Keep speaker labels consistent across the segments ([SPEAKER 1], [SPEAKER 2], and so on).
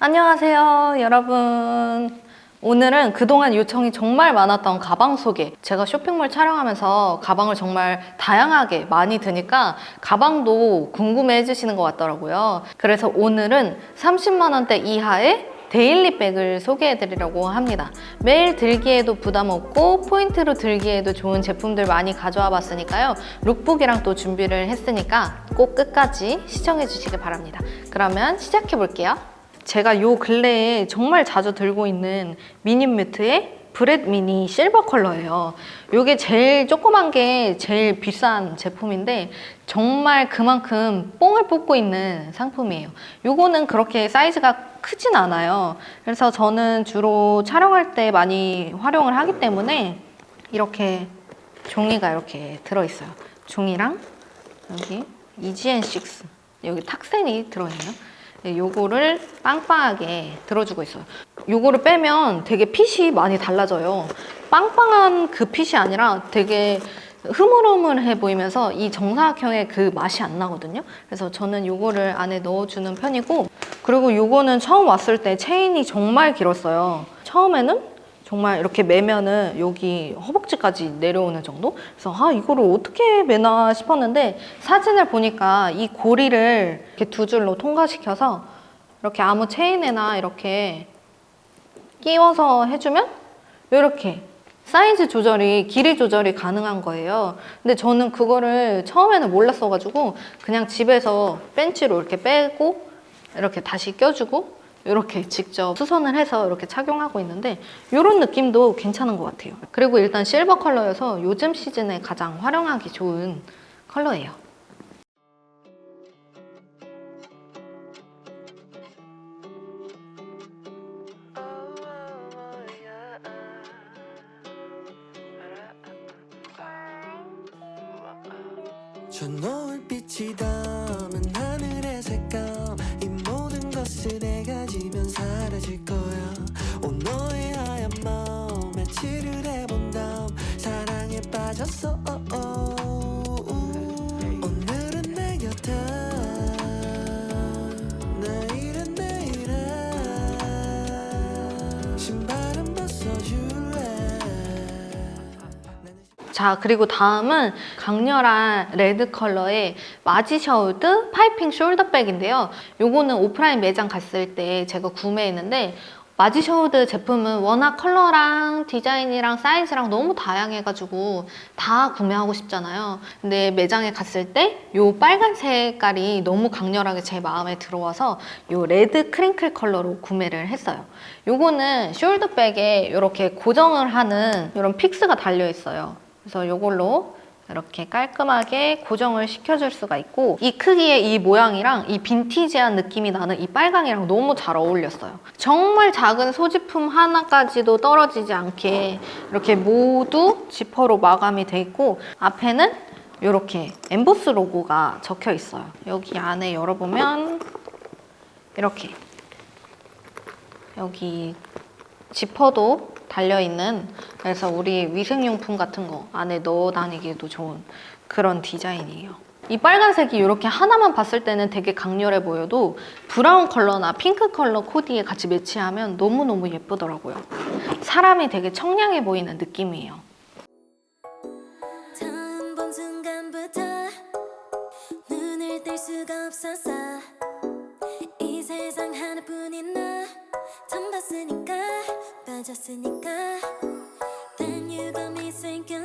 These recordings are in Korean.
[SPEAKER 1] 안녕하세요, 여러분. 오늘은 그동안 요청이 정말 많았던 가방 소개. 제가 쇼핑몰 촬영하면서 가방을 정말 다양하게 많이 드니까 가방도 궁금해 해주시는 것 같더라고요. 그래서 오늘은 30만 원대 이하의 데일리백을 소개해드리려고 합니다. 매일 들기에도 부담 없고 포인트로 들기에도 좋은 제품들 많이 가져와 봤으니까요. 룩북이랑 또 준비를 했으니까 꼭 끝까지 시청해 주시길 바랍니다. 그러면 시작해 볼게요. 제가 요 근래에 정말 자주 들고 있는 미니뮤트의 브렛 미니 실버 컬러예요. 요게 제일 조그만 게 제일 비싼 제품인데 정말 그만큼 뽕을 뽑고 있는 상품이에요. 요거는 그렇게 사이즈가 크진 않아요. 그래서 저는 주로 촬영할 때 많이 활용을 하기 때문에 이렇게 종이가 이렇게 들어있어요. 종이랑 여기 EGN6 여기 탁센이 들어있네요. 네, 요거를 빵빵하게 들어주고 있어요. 요거를 빼면 되게 핏이 많이 달라져요. 빵빵한 그 핏이 아니라 되게 흐물흐물해 보이면서 이 정사각형의 그 맛이 안 나거든요. 그래서 저는 요거를 안에 넣어주는 편이고 그리고 요거는 처음 왔을 때 체인이 정말 길었어요. 처음에는 정말 이렇게 매면은 여기 허벅지까지 내려오는 정도? 그래서 아 이거를 어떻게 매나 싶었는데 사진을 보니까 이 고리를 이렇게 두 줄로 통과시켜서 이렇게 아무 체인에나 이렇게 끼워서 해주면 이렇게 사이즈 조절이 길이 조절이 가능한 거예요. 근데 저는 그거를 처음에는 몰랐어 가지고 그냥 집에서 벤치로 이렇게 빼고 이렇게 다시 껴주고 이렇게 직접 수선을 해서 이렇게 착용하고 있는데 이런 느낌도 괜찮은 것 같아요. 그리고 일단 실버 컬러여서 요즘 시즌에 가장 활용하기 좋은 컬러예요.
[SPEAKER 2] 사랑에 빠졌어 오늘은 내 곁에. 내일은 내일에. 신발은 벗어줄래?
[SPEAKER 1] 자, 그리고 다음은 강렬한 레드 컬러의 마지 셔울드 파이핑 숄더백인데요. 요거는 오프라인 매장 갔을 때 제가 구매했는데 마지 셔울드 제품은 워낙 컬러랑 디자인이랑 사이즈랑 너무 다양해가지고 다 구매하고 싶잖아요. 근데 매장에 갔을 때요 빨간 색깔이 너무 강렬하게 제 마음에 들어와서 요 레드 크링클 컬러로 구매를 했어요. 요거는 숄더백에 이렇게 고정을 하는 이런 픽스가 달려 있어요. 그래서 이걸로 이렇게 깔끔하게 고정을 시켜줄 수가 있고 이 크기의 이 모양이랑 이 빈티지한 느낌이 나는 이 빨강이랑 너무 잘 어울렸어요. 정말 작은 소지품 하나까지도 떨어지지 않게 이렇게 모두 지퍼로 마감이 돼 있고 앞에는 이렇게 엠보스 로고가 적혀 있어요. 여기 안에 열어보면 이렇게 여기 지퍼도 달려있는 그래서 우리 위생용품 같은 거 안에 넣어 다니기도 좋은 그런 디자인이에요. 이 빨간색이 이렇게 하나만 봤을 때는 되게 강렬해 보여도 브라운 컬러나 핑크 컬러 코디에 같이 매치하면 너무너무 예쁘더라고요. 사람이 되게 청량해 보이는 느낌이에요.
[SPEAKER 3] 처음 본 순간부터 눈을 뗄 수가 없었어 이 세상 하나뿐인 너 처음 봤으니까 빠졌으니까 Then you got me sinking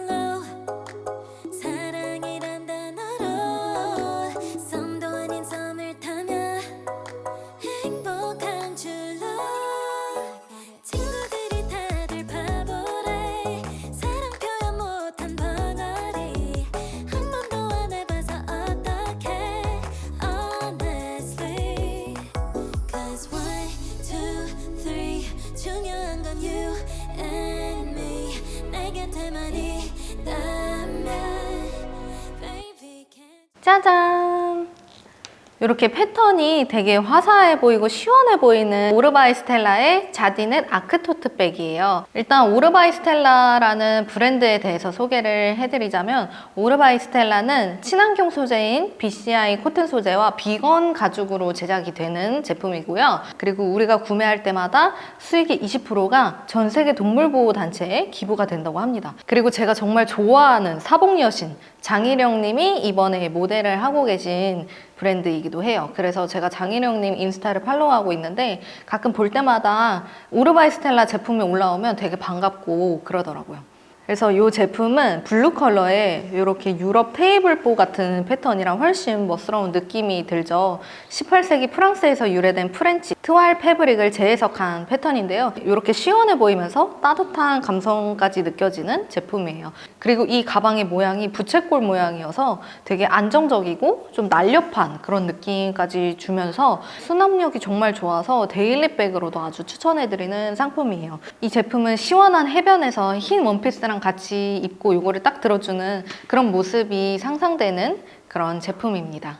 [SPEAKER 1] 이렇게 패턴이 되게 화사해 보이고 시원해 보이는 오르바이 스텔라의 자디넷 아크토트 백이에요. 일단 오르바이 스텔라라는 브랜드에 대해서 소개를 해드리자면 오르바이 스텔라는 친환경 소재인 BCI 코튼 소재와 비건 가죽으로 제작이 되는 제품이고요. 그리고 우리가 구매할 때마다 수익의 20%가 전 세계 동물보호 단체에 기부가 된다고 합니다. 그리고 제가 정말 좋아하는 사복 여신 장희령 님이 이번에 모델을 하고 계신 브랜드이기도 해요. 그래서 제가 장희령 님 인스타를 팔로우하고 있는데 가끔 볼 때마다 오르바이 스텔라 제품이 올라오면 되게 반갑고 그러더라고요. 그래서 이 제품은 블루 컬러에 이렇게 유럽 테이블보 같은 패턴이랑 훨씬 멋스러운 느낌이 들죠. 18세기 프랑스에서 유래된 프렌치 트왈 패브릭을 재해석한 패턴인데요. 이렇게 시원해 보이면서 따뜻한 감성까지 느껴지는 제품이에요. 그리고 이 가방의 모양이 부채꼴 모양이어서 되게 안정적이고 좀 날렵한 그런 느낌까지 주면서 수납력이 정말 좋아서 데일리백으로도 아주 추천해드리는 상품이에요. 이 제품은 시원한 해변에서 흰 원피스랑 같이 입고 이거를 딱 들어주는 그런 모습이 상상되는 그런 제품입니다.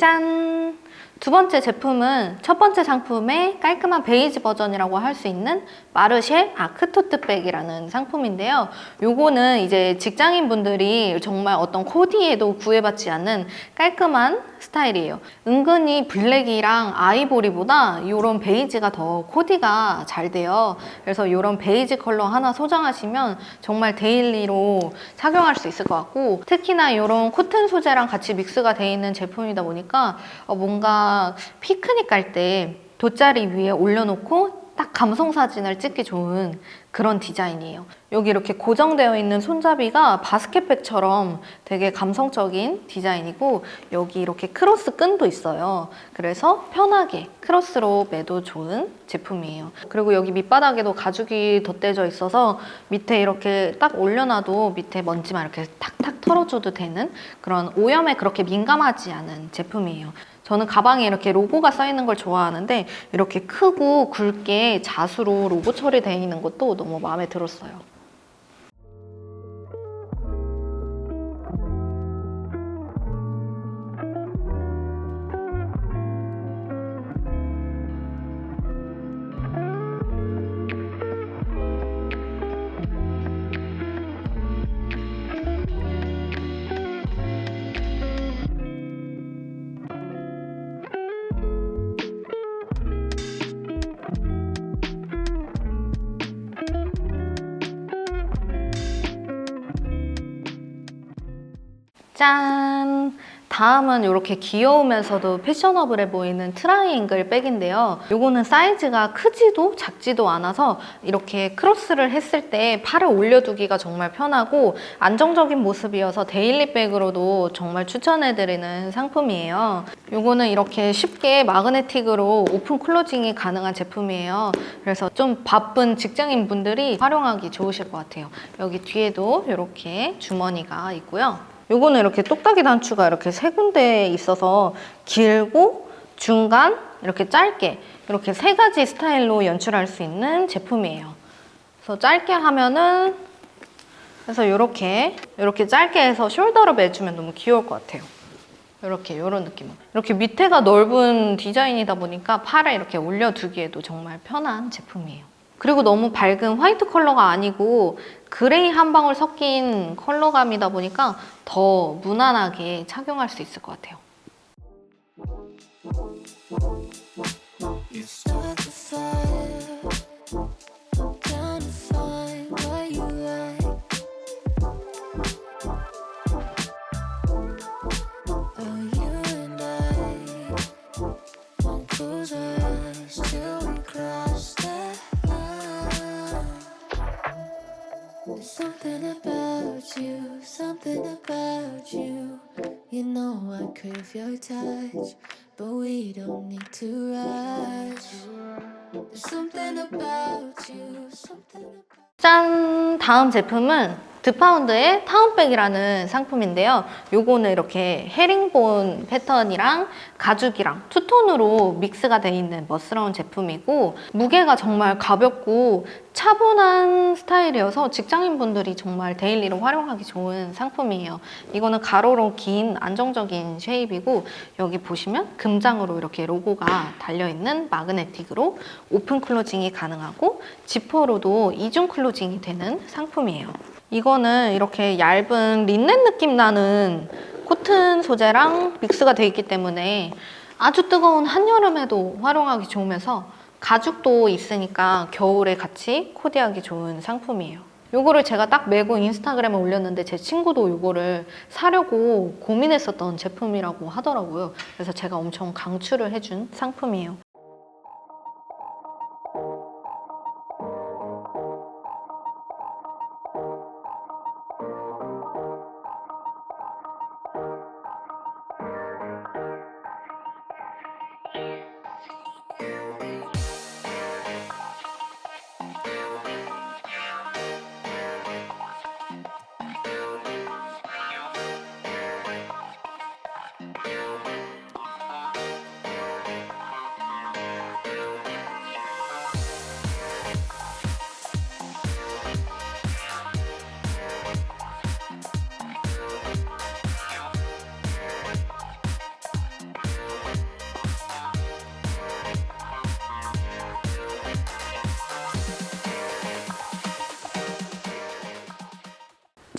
[SPEAKER 1] 짠! 두 번째 제품은 첫 번째 상품의 깔끔한 베이지 버전이라고 할 수 있는 마르쉐 아크토트 백이라는 상품인데요. 요거는 이제 직장인 분들이 정말 어떤 코디에도 구애받지 않는 깔끔한 스타일이에요. 은근히 블랙이랑 아이보리보다 이런 베이지가 더 코디가 잘 돼요. 그래서 이런 베이지 컬러 하나 소장하시면 정말 데일리로 착용할 수 있을 것 같고 특히나 이런 코튼 소재랑 같이 믹스가 돼 있는 제품이다 보니까 어, 뭔가 피크닉 갈때 돗자리 위에 올려놓고 딱 감성 사진을 찍기 좋은 그런 디자인이에요. 여기 이렇게 고정되어 있는 손잡이가 바스켓백처럼 되게 감성적인 디자인이고 여기 이렇게 크로스 끈도 있어요. 그래서 편하게 크로스로 매도 좋은 제품이에요. 그리고 여기 밑바닥에도 가죽이 덧대져 있어서 밑에 이렇게 딱 올려놔도 밑에 먼지만 이렇게 탁탁 털어줘도 되는 그런 오염에 그렇게 민감하지 않은 제품이에요. 저는 가방에 이렇게 로고가 써 있는 걸 좋아하는데 이렇게 크고 굵게 자수로 로고 처리되어 있는 것도 너무 마음에 들었어요. 짠! 다음은 이렇게 귀여우면서도 패셔너블해 보이는 트라이앵글 백인데요. 이거는 사이즈가 크지도 작지도 않아서 이렇게 크로스를 했을 때 팔을 올려두기가 정말 편하고 안정적인 모습이어서 데일리 백으로도 정말 추천해드리는 상품이에요. 이거는 이렇게 쉽게 마그네틱으로 오픈 클로징이 가능한 제품이에요. 그래서 좀 바쁜 직장인 분들이 활용하기 좋으실 것 같아요. 여기 뒤에도 이렇게 주머니가 있고요. 요거는 이렇게 똑딱이 단추가 이렇게 세 군데 있어서 길고 중간 이렇게 짧게 이렇게 세 가지 스타일로 연출할 수 있는 제품이에요. 그래서 짧게 하면은 그래서 이렇게 이렇게 짧게 해서 숄더로 매주면 너무 귀여울 것 같아요. 이렇게 이런 느낌으로 이렇게 밑에가 넓은 디자인이다 보니까 팔에 이렇게 올려두기에도 정말 편한 제품이에요. 그리고 너무 밝은 화이트 컬러가 아니고 그레이 한 방울 섞인 컬러감이다 보니까 더 무난하게 착용할 수 있을 것 같아요.
[SPEAKER 3] Your touch, but we don't need to rush. There's something about you, something about.
[SPEAKER 1] 짠! 다음 제품은 드파운드의 타운백이라는 상품인데요. 요거는 이렇게 헤링본 패턴이랑 가죽이랑 투톤으로 믹스가 돼 있는 멋스러운 제품이고 무게가 정말 가볍고 차분한 스타일이어서 직장인분들이 정말 데일리로 활용하기 좋은 상품이에요. 이거는 가로로 긴 안정적인 쉐입이고 여기 보시면 금장으로 이렇게 로고가 달려있는 마그네틱으로 오픈 클로징이 가능하고 지퍼로도 이중 클로징이 되는 상품이에요. 이거는 이렇게 얇은 린넨 느낌 나는 코튼 소재랑 믹스가 되어 있기 때문에 아주 뜨거운 한여름에도 활용하기 좋으면서 가죽도 있으니까 겨울에 같이 코디하기 좋은 상품이에요. 요거를 제가 딱 메고 인스타그램에 올렸는데 제 친구도 요거를 사려고 고민했었던 제품이라고 하더라고요. 그래서 제가 엄청 강추를 해준 상품이에요.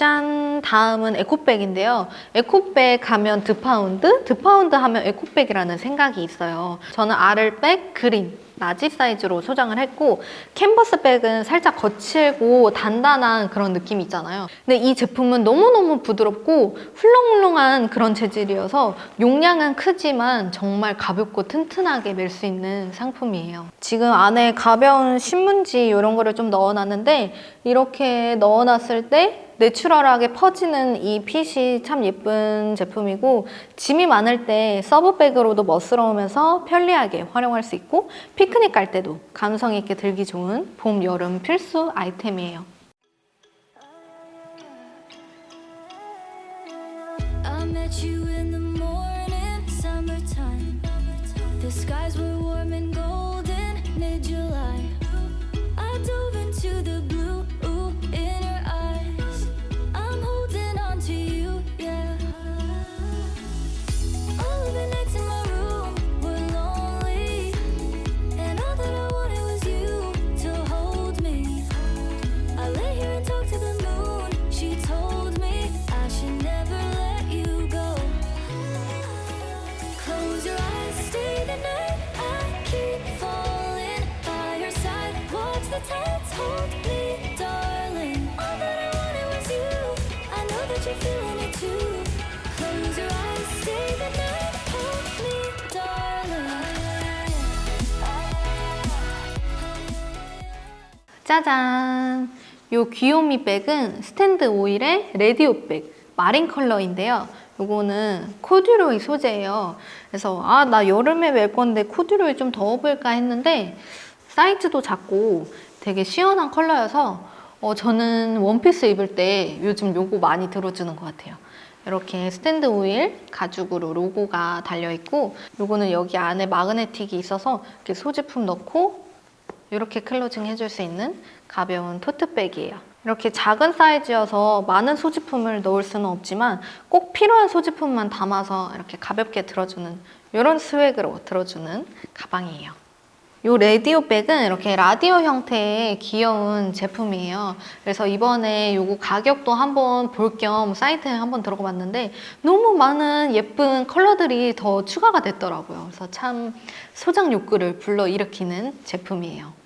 [SPEAKER 1] 짠! 다음은 에코백인데요. 에코백 하면 드파운드, 드파운드 하면 에코백이라는 생각이 있어요. 저는 아를백 그린, 라지 사이즈로 소장을 했고 캔버스 백은 살짝 거칠고 단단한 그런 느낌이 있잖아요. 근데 이 제품은 너무너무 부드럽고 훌렁훌렁한 그런 재질이어서 용량은 크지만 정말 가볍고 튼튼하게 멜 수 있는 상품이에요. 지금 안에 가벼운 신문지 이런 거를 좀 넣어놨는데 이렇게 넣어놨을 때 내추럴하게 퍼지는 이 핏이 참 예쁜 제품이고 짐이 많을 때 서브백으로도 멋스러우면서 편리하게 활용할 수 있고 피크닉 갈 때도 감성 있게 들기 좋은 봄, 여름 필수 아이템이에요. 짜잔! 요 귀요미 백은 스탠드 오일의 레디오 백 마린 컬러인데요. 요거는 코듀로이 소재예요. 그래서 아 나 여름에 멜 건데 코듀로이 좀 더워볼까 했는데 사이즈도 작고 되게 시원한 컬러여서 어, 저는 원피스 입을 때 요즘 요거 많이 들어주는 것 같아요. 이렇게 스탠드 오일 가죽으로 로고가 달려 있고 요거는 여기 안에 마그네틱이 있어서 이렇게 소지품 넣고 이렇게 클로징 해줄 수 있는 가벼운 토트백이에요. 이렇게 작은 사이즈여서 많은 소지품을 넣을 수는 없지만 꼭 필요한 소지품만 담아서 이렇게 가볍게 들어주는 이런 스웩으로 들어주는 가방이에요. 이 라디오 백은 이렇게 라디오 형태의 귀여운 제품이에요. 그래서 이번에 요거 가격도 한번 볼 겸 사이트에 한번 들어가 봤는데 너무 많은 예쁜 컬러들이 더 추가가 됐더라고요. 그래서 참 소장 욕구를 불러일으키는 제품이에요.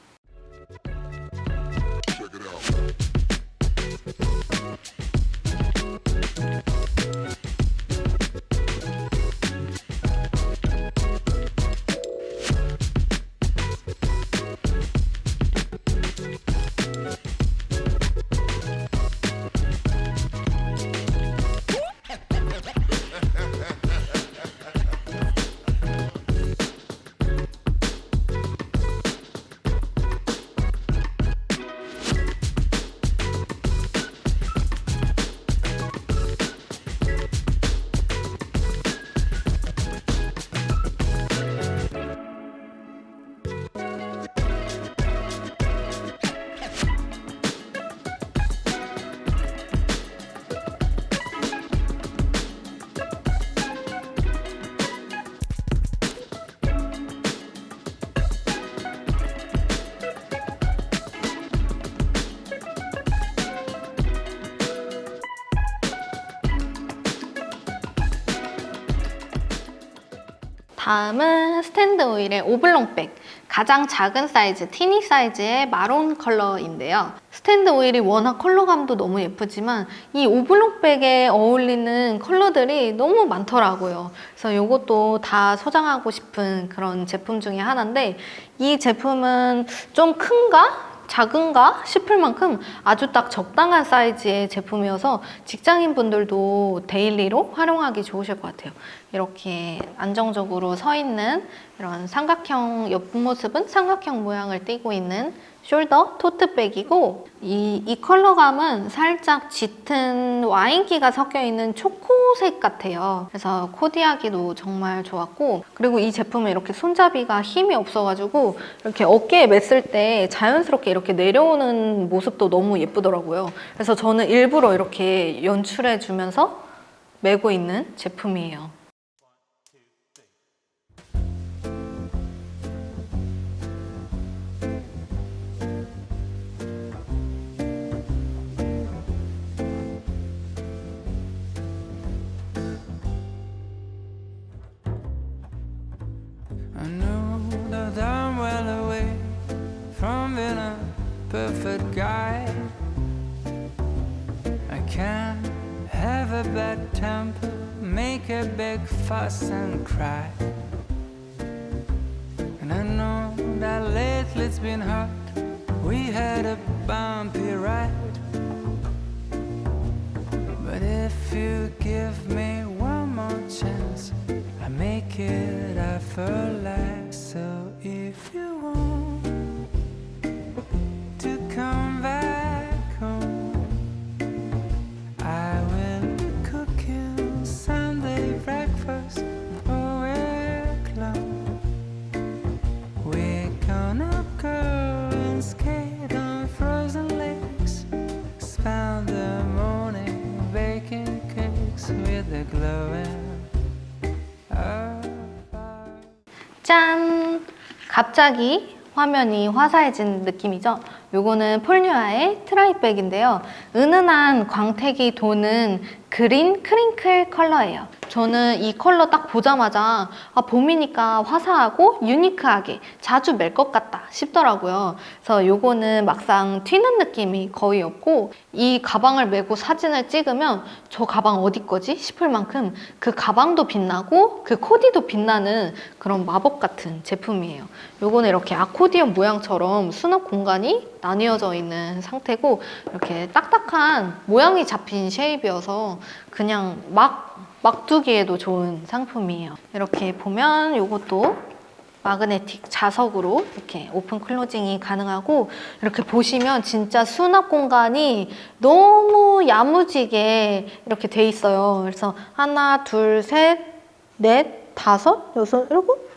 [SPEAKER 1] 다음은 스탠드 오일의 오블롱백. 가장 작은 사이즈, 티니 사이즈의 마론 컬러인데요. 스탠드 오일이 워낙 컬러감도 너무 예쁘지만 이 오블롱백에 어울리는 컬러들이 너무 많더라고요. 그래서 이것도 다 소장하고 싶은 그런 제품 중에 하나인데 이 제품은 좀 큰가? 작은가 싶을 만큼 아주 딱 적당한 사이즈의 제품이어서 직장인 분들도 데일리로 활용하기 좋으실 것 같아요. 이렇게 안정적으로 서 있는 이런 삼각형 옆모습은 삼각형 모양을 띠고 있는 숄더 토트백이고 이, 이 컬러감은 살짝 짙은 와인기가 섞여 있는 초코색 같아요. 그래서 코디하기도 정말 좋았고 그리고 이 제품은 이렇게 손잡이가 힘이 없어가지고 이렇게 어깨에 맸을 때 자연스럽게 이렇게 내려오는 모습도 너무 예쁘더라고요. 그래서 저는 일부러 이렇게 연출해 주면서 메고 있는 제품이에요.
[SPEAKER 4] Make a big fuss and cry. And I know that lately it's been hard. We had a bumpy ride. But if you give me
[SPEAKER 1] 갑자기 화면이 화사해진 느낌이죠? 요거는 폴뉴아의 트라이백인데요. 은은한 광택이 도는 그린 크링클 컬러예요. 저는 이 컬러 딱 보자마자 아, 봄이니까 화사하고 유니크하게 자주 멜 것 같다 싶더라고요. 그래서 요거는 막상 튀는 느낌이 거의 없고 이 가방을 메고 사진을 찍으면 저 가방 어디 거지 싶을 만큼 그 가방도 빛나고 그 코디도 빛나는 그런 마법 같은 제품이에요. 요거는 이렇게 아코디언 모양처럼 수납 공간이 나뉘어져 있는 상태고 이렇게 딱딱한 모양이 잡힌 쉐입이어서 그냥 막, 막 두기에도 좋은 상품이에요. 이렇게 보면 요것도 마그네틱 자석으로 이렇게 오픈 클로징이 가능하고 이렇게 보시면 진짜 수납 공간이 너무 야무지게 이렇게 돼 있어요. 그래서 하나, 둘, 셋, 넷, 다섯, 여섯, 일곱,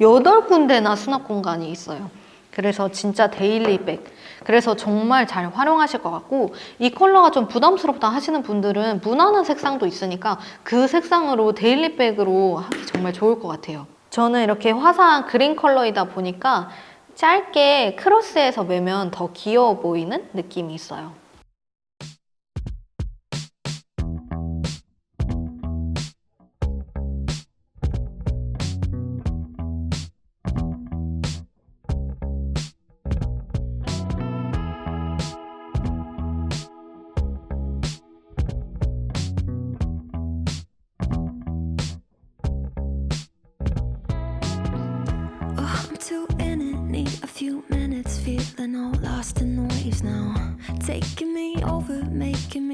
[SPEAKER 1] 여덟 군데나 수납 공간이 있어요. 그래서 진짜 데일리백. 그래서 정말 잘 활용하실 것 같고 이 컬러가 좀 부담스럽다 하시는 분들은 무난한 색상도 있으니까 그 색상으로 데일리백으로 하기 정말 좋을 것 같아요. 저는 이렇게 화사한 그린 컬러이다 보니까 짧게 크로스해서 매면 더 귀여워 보이는 느낌이 있어요.
[SPEAKER 3] Now. Taking me over, making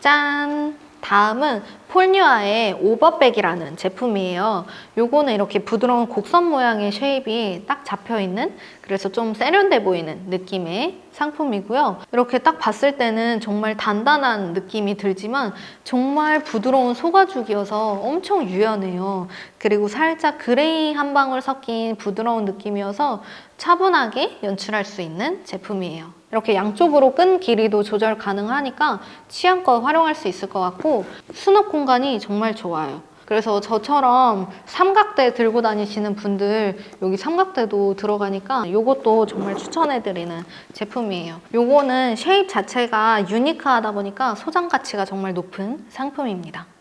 [SPEAKER 1] 짠! 다음은 폴뉴아의 오버백이라는 제품이에요. 요거는 이렇게 부드러운 곡선 모양의 쉐입이 딱 잡혀 있는 그래서 좀 세련돼 보이는 느낌의 상품이고요. 이렇게 딱 봤을 때는 정말 단단한 느낌이 들지만 정말 부드러운 소가죽이어서 엄청 유연해요. 그리고 살짝 그레이 한 방울 섞인 부드러운 느낌이어서 차분하게 연출할 수 있는 제품이에요. 이렇게 양쪽으로 끈 길이도 조절 가능하니까 취향껏 활용할 수 있을 것 같고 수납 공간이 정말 좋아요. 그래서 저처럼 삼각대 들고 다니시는 분들 여기 삼각대도 들어가니까 이것도 정말 추천해드리는 제품이에요. 요거는 쉐입 자체가 유니크하다 보니까 소장 가치가 정말 높은 상품입니다.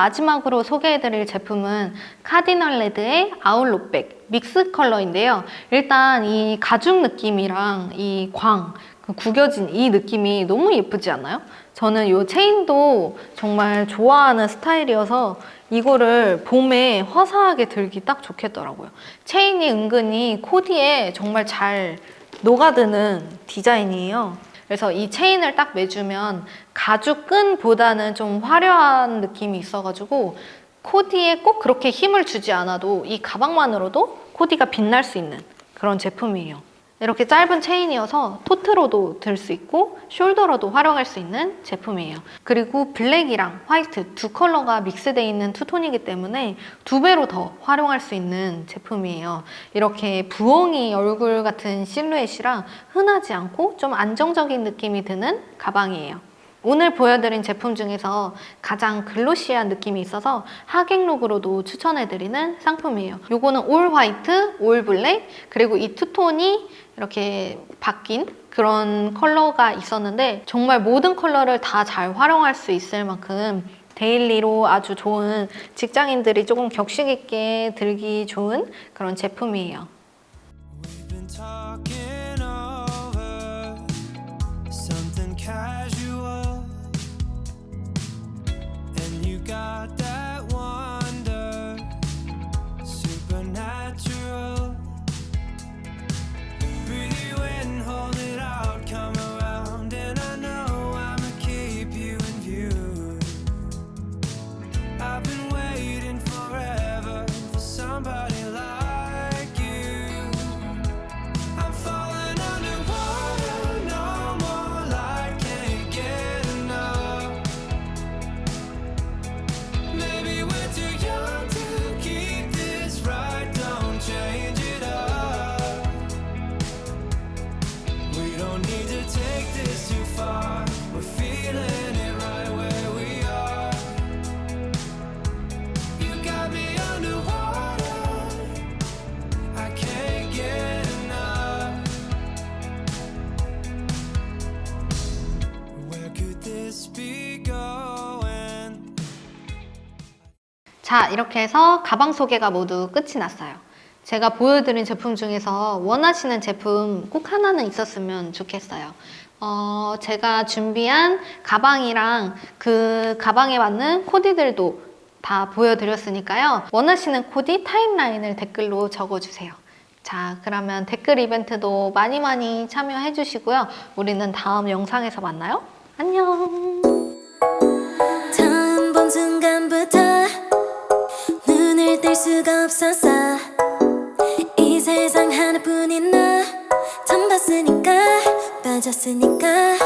[SPEAKER 1] 마지막으로 소개해드릴 제품은 카디널 레드의 아울롯백 믹스 컬러인데요. 일단 이 가죽 느낌이랑 이 광, 그 구겨진 이 느낌이 너무 예쁘지 않나요? 저는 이 체인도 정말 좋아하는 스타일이어서 이거를 봄에 화사하게 들기 딱 좋겠더라고요. 체인이 은근히 코디에 정말 잘 녹아드는 디자인이에요. 그래서 이 체인을 딱 매주면 가죽 끈보다는 좀 화려한 느낌이 있어가지고 코디에 꼭 그렇게 힘을 주지 않아도 이 가방만으로도 코디가 빛날 수 있는 그런 제품이에요. 이렇게 짧은 체인이어서 토트로도 들 수 있고 숄더로도 활용할 수 있는 제품이에요. 그리고 블랙이랑 화이트 두 컬러가 믹스되어 있는 투톤이기 때문에 두 배로 더 활용할 수 있는 제품이에요. 이렇게 부엉이 얼굴 같은 실루엣이라 흔하지 않고 좀 안정적인 느낌이 드는 가방이에요. 오늘 보여드린 제품 중에서 가장 글로시한 느낌이 있어서 하객룩으로도 추천해드리는 상품이에요. 요거는 올 화이트, 올 블랙, 그리고 이 투톤이 이렇게 바뀐 그런 컬러가 있었는데 정말 모든 컬러를 다 잘 활용할 수 있을 만큼 데일리로 아주 좋은 직장인들이 조금 격식 있게 들기 좋은 그런 제품이에요.
[SPEAKER 2] Casual, and you got this be going?
[SPEAKER 1] 자, 이렇게 해서 가방 소개가 모두 끝이 났어요. 제가 보여드린 제품 중에서 원하시는 제품 꼭 하나는 있었으면 좋겠어요. 어, 제가 준비한 가방이랑 그 가방에 맞는 코디들도 다 보여드렸으니까요. 원하시는 코디 타임라인을 댓글로 적어주세요. 자, 그러면 댓글 이벤트도 많이 많이 참여해 주시고요. 우리는 다음 영상에서 만나요. 안녕!
[SPEAKER 3] 처음 본 순간부터 눈을 뗄 수가 없었어 이 세상 하나뿐인 너 처음 봤으니까 빠졌으니까